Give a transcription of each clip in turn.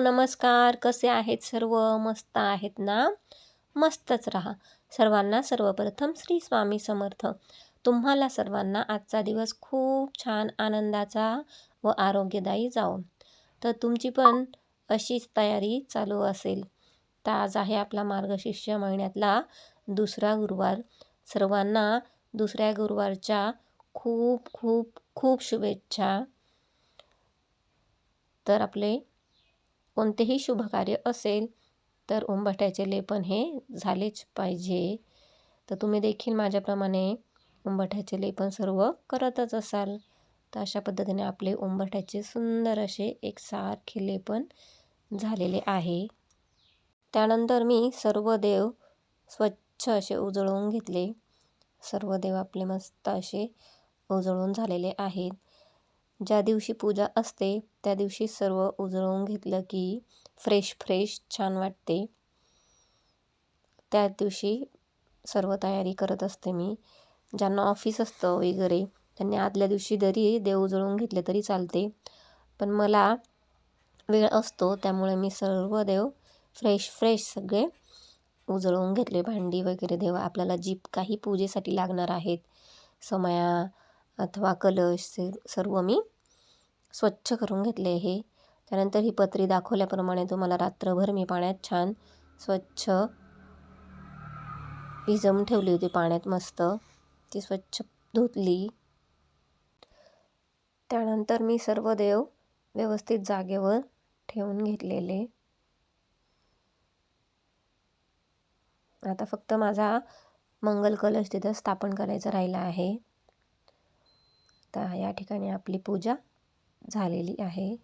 नमस्कार. कसे आहेत सर्व? मस्त आहेत ना? मस्तच राहा. सर्वांना सर्वप्रथम श्री स्वामी समर्थ. तुम्हाला सर्वांना आजचा दिवस खूप छान आनंदाचा व आरोग्यदायी जाओ तर तुमची पण अशीच तयारी चालू असेल. तर आज आहे आपला मार्गशीर्ष महिन्यातला दुसरा गुरुवार. सर्वांना दुसऱ्या गुरुवारच्या खूप खूप खूप शुभेच्छा. तर आपले कोणतेही शुभकार्य असेल तर उंबरठ्याचे लेपन हे झालेच पाहिजे. तर तुम्ही देखील माझ्याप्रमाणे उंबरठ्याचे लेपन सर्व करतच असाल. तर अशा पद्धतीने आपले उंबरठ्याचे सुंदर असे एक सारखे लेपन झालेले आहे. त्यानंतर मी सर्व देव स्वच्छ असे उजळवून घेतले. सर्व देव आपले मस्त असे उजळून झालेले आहेत. ज्या दिवशी पूजा असते त्या दिवशी सर्व उजळवून घेतलं की फ्रेश फ्रेश छान वाटते. त्या दिवशी सर्व तयारी करत असते मी. ज्यांना ऑफिस असतं वगैरे त्यांनी आदल्या दिवशी जरी देव उजळून घेतले तरी चालते. पण मला वेळ असतो त्यामुळे मी सर्व देव फ्रेश फ्रेश सगळे उजळवून घेतले. भांडी वगैरे देव आपल्याला जी काही पूजेसाठी लागणार आहेत समया अथवा कलश सर्व मी स्वच्छ करून घेतले आहे. त्यानंतर ही पत्री दाखवल्याप्रमाणे तुम्हाला रात्रभर मी पाण्यात छान स्वच्छ भिजवून ठेवली होती. पाण्यात मस्त ती स्वच्छ धुतली. त्यानंतर मी सर्व देव व्यवस्थित जागेवर ठेवून घेतलेले. आता फक्त माझा मंगल कलश तिथं स्थापन करायचा राहिला आहे. तर या ठिकाणी आपली पूजा झालेली आहे.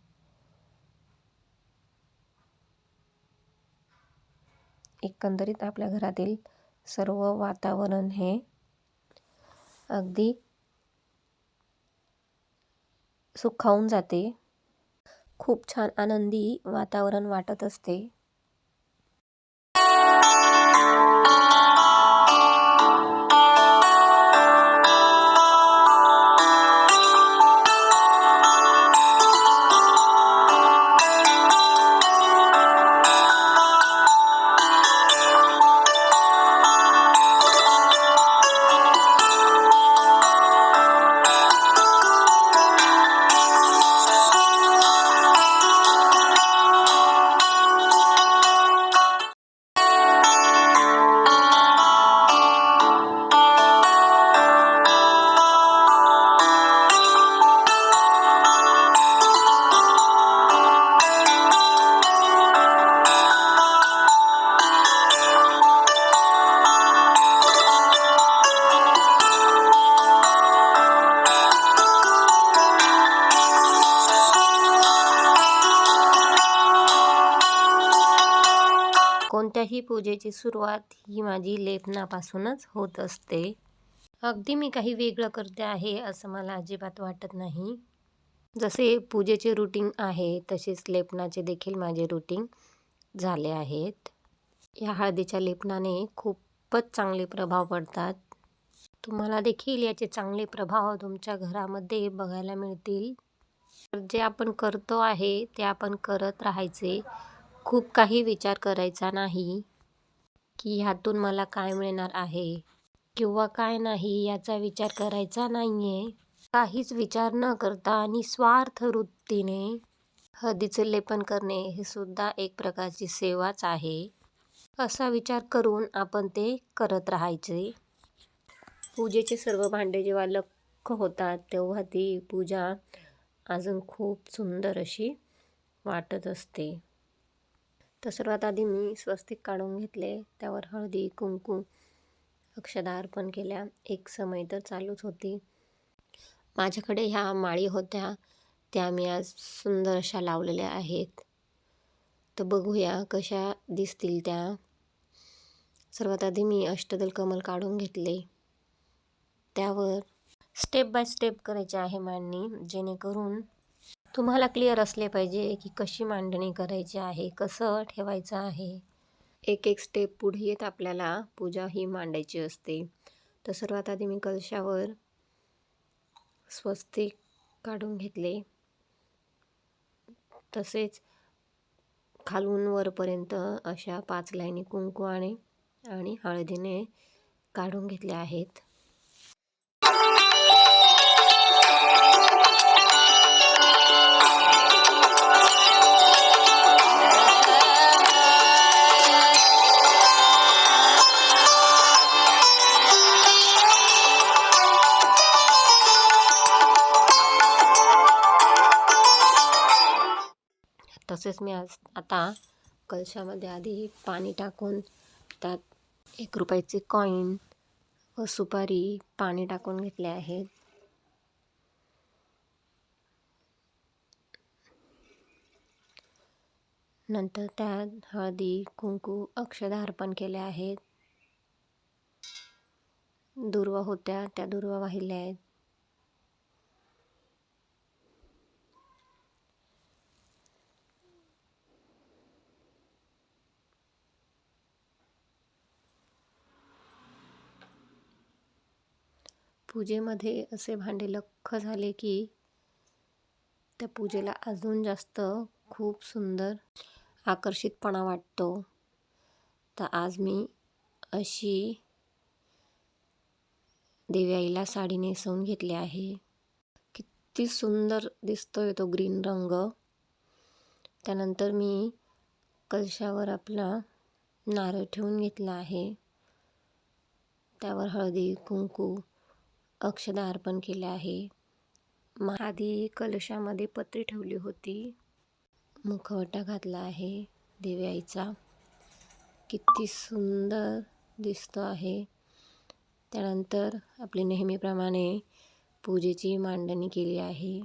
एकंदरीत आपल्या घरातील सर्व वातावरण हे अगदी सुखावून जाते. खूप छान आनंदी वातावरण वाटत असते. कोणत्याही पूजेची सुरुवात ही माझी लेपनापासूनच होत असते. अगदी मी काही वेगळं करते आहे असं मला अजिबात वाटत नाही. जसे पूजेचे रुटीन आहे तसेच लेपनाचे देखील माझे रुटीन झाले आहेत. या हळदीच्या लेपनाने खूपच चांगले प्रभाव पडतात. तुम्हाला देखील याचे चांगले प्रभाव तुमच्या घरामध्ये बघायला मिळतील. जे आपण करतो आहे ते आपण करत राहायचे. खूप काही विचार करायचा नाही की ह्यातून मला काय मिळणार आहे किंवा काय नाही याचा विचार करायचा नाही आहे काहीच विचार न करता आणि स्वार्थ वृत्तीने हळदीचे लेपन करणे हे सुद्धा एक प्रकारची सेवाच आहे. असा विचार करून आपण ते करत राहायचे. पूजेचे सर्व भांडे जेव्हा लख होतात तेव्हा ती पूजा अजून खूप सुंदर अशी वाटत असते. तर सर्वात आधी मी स्वस्तिक काढून घेतले. त्यावर हळदी कुंकू अक्षदा अर्पण केल्या. एक समय तर चालूच होती. माझ्याकडे ह्या माळी होत्या. त्या मी आज सुंदर अशा लावलेल्या आहेत. तर बघूया कशा दिसतील त्या. सर्वात आधी मी अष्टदल कमल काढून घेतले. त्यावर स्टेप बाय स्टेप करायचे आहे मांडणी. जेणेकरून तुम्हाला क्लिअर असले पाहिजे की कशी मांडणी करायची आहे कसं ठेवायचं आहे? एक एक स्टेप पुढे येत आपल्याला पूजा ही मांडायची असते. तर सर्वात आधी मी कलशावर स्वस्तिक काढून घेतले. तसेच खालून वरपर्यंत अशा पाच लाईनी कुंकवाने आणि हळदीने काढून घेतल्या आहेत. तसेच मी आज आता कलशामध्ये आधी पाणी टाकून त्यात एक रुपयाचे कॉईन व सुपारी पाणी टाकून घेतले आहेत. नंतर त्यात हळदी कुंकू अक्षदा अर्पण केले आहेत. दुर्वा होत्या त्या दुर्वा वाहिल्या आहेत. पूजेमध्ये असे भांडे लख्ख झाले की त्या पूजेला अजून जास्त खूप सुंदर आकर्षितपणा वाटतो. तर आज मी अशी देवी आईला साडी नेसवून घेतली आहे. किती सुंदर दिसतोय तो ग्रीन रंग. त्यानंतर मी कलशावर आपला नारळ ठेवून घेतला आहे. त्यावर हळदी कुंकू अक्षदा अर्पण केले आहे. आधी कलशामध्ये पत्री ठेवली होती. मुखवटा घातला आहे देवी आईचा किती सुंदर दिसतो आहे. त्यानंतर आपली नेहमीप्रमाणे पूजेची मांडणी केली आहे.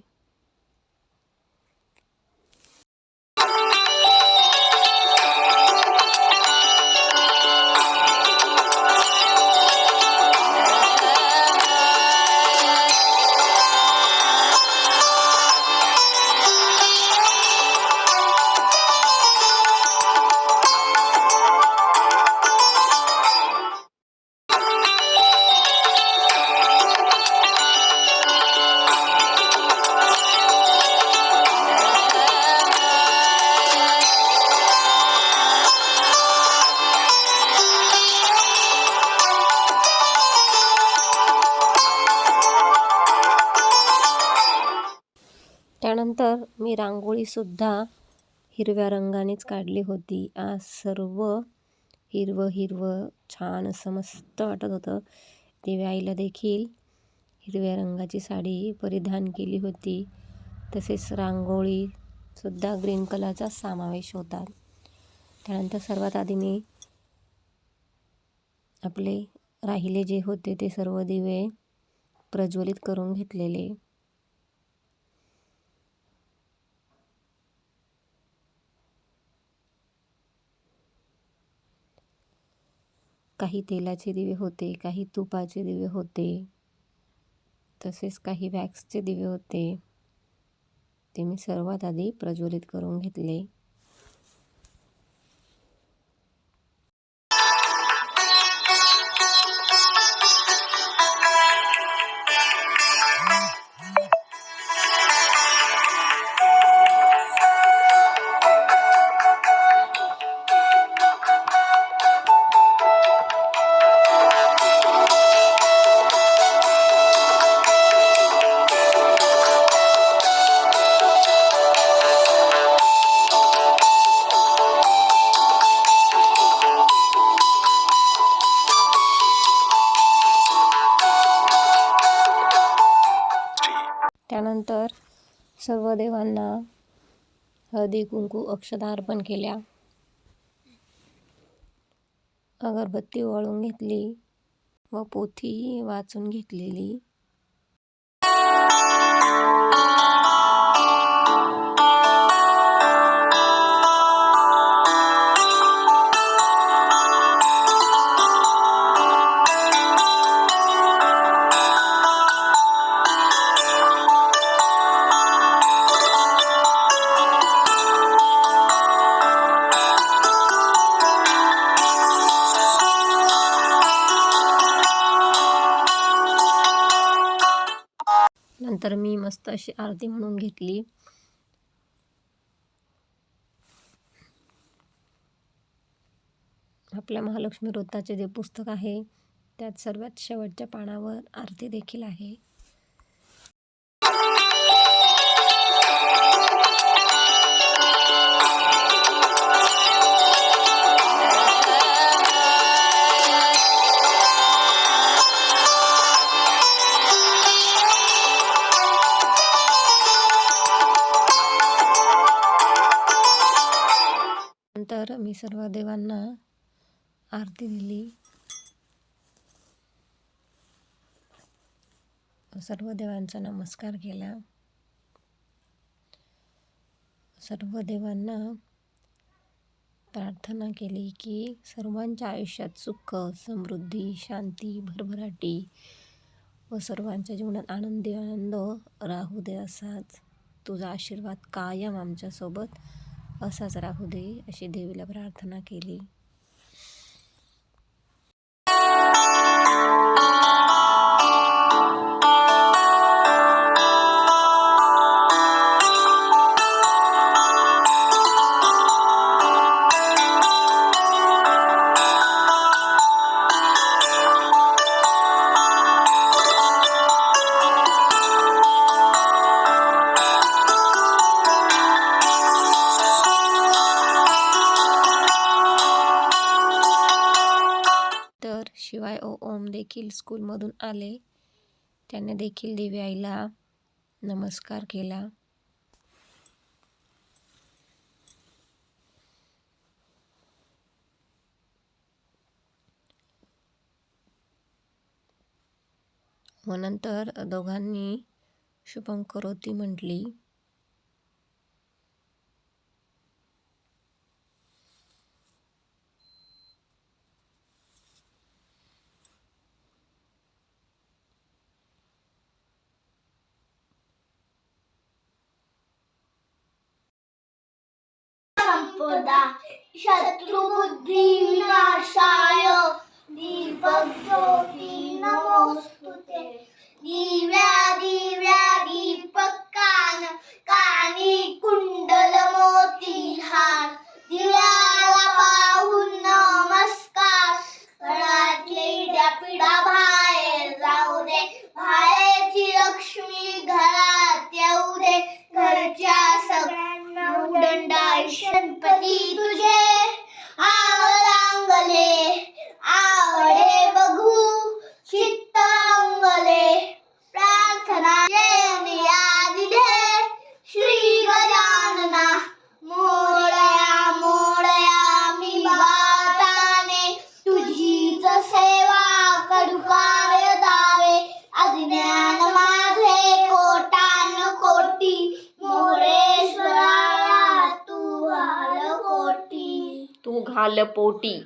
त्यानंतर मी रांगोळीसुद्धा हिरव्या रंगानेच काढली होती. आज सर्व हिरवं हिरवं छान असं मस्त वाटत होतं. दिव्या आईला देखील हिरव्या रंगाची साडी परिधान केली होती. तसेच रांगोळीसुद्धा ग्रीन कलरचा समावेश होता. त्यानंतर सर्वात आधी मी आपले राहिले जे होते ते सर्व दिवे प्रज्वलित करून घेतलेले. काही तेलाचे दिवे होते काही तुपाचे दिवे होते. तसेच काही वॅक्सचे दिवे होते. ते मी सर्वात आधी प्रज्वलित करून घेतले. त्यानंतर सर्व देवांना हळदी कुंकू अक्षता अर्पण केल्या. अगरबत्ती वळून घेतली व पोथी वाचून घेतलेली. अशी आरती म्हणून घेतली. आपल्या महालक्ष्मी व्रताचे जे पुस्तक आहे त्यात सर्वात शेवटच्या पानावर आरती देखील आहे. मी सर्व देवांना आरती दिली. सर्व देवांचा नमस्कार केला. सर्व देवांना प्रार्थना केली की सर्वांच्या आयुष्यात सुख समृद्धी शांती भरभराटी व सर्वांच्या जीवनात आनंदी आनंद राहू दे असाच तुझा आशीर्वाद कायम आमच्यासोबत असाच राहू दे अशी देवीला प्रार्थना केली. देखील स्कूलमधून आले. त्याने देखील देवी आईला नमस्कार केला. व नंतर दोघांनी शुभंकरोती म्हटली. പോട്ടി.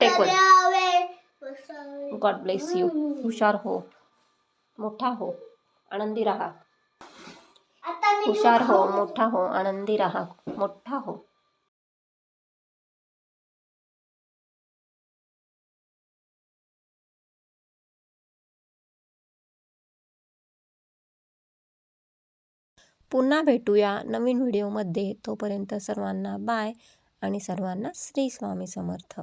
टेकून. गॉड ब्लेस यू हुशार हो. मोठा हो. आनंदी राहा. हुशार हो मोठा हो आनंदी राहा. मोठा हो. पुन्हा भेटूया नवीन व्हिडिओमध्ये तोपर्यंत सर्वांना बाय आणि सर्वांना श्री स्वामी समर्थ.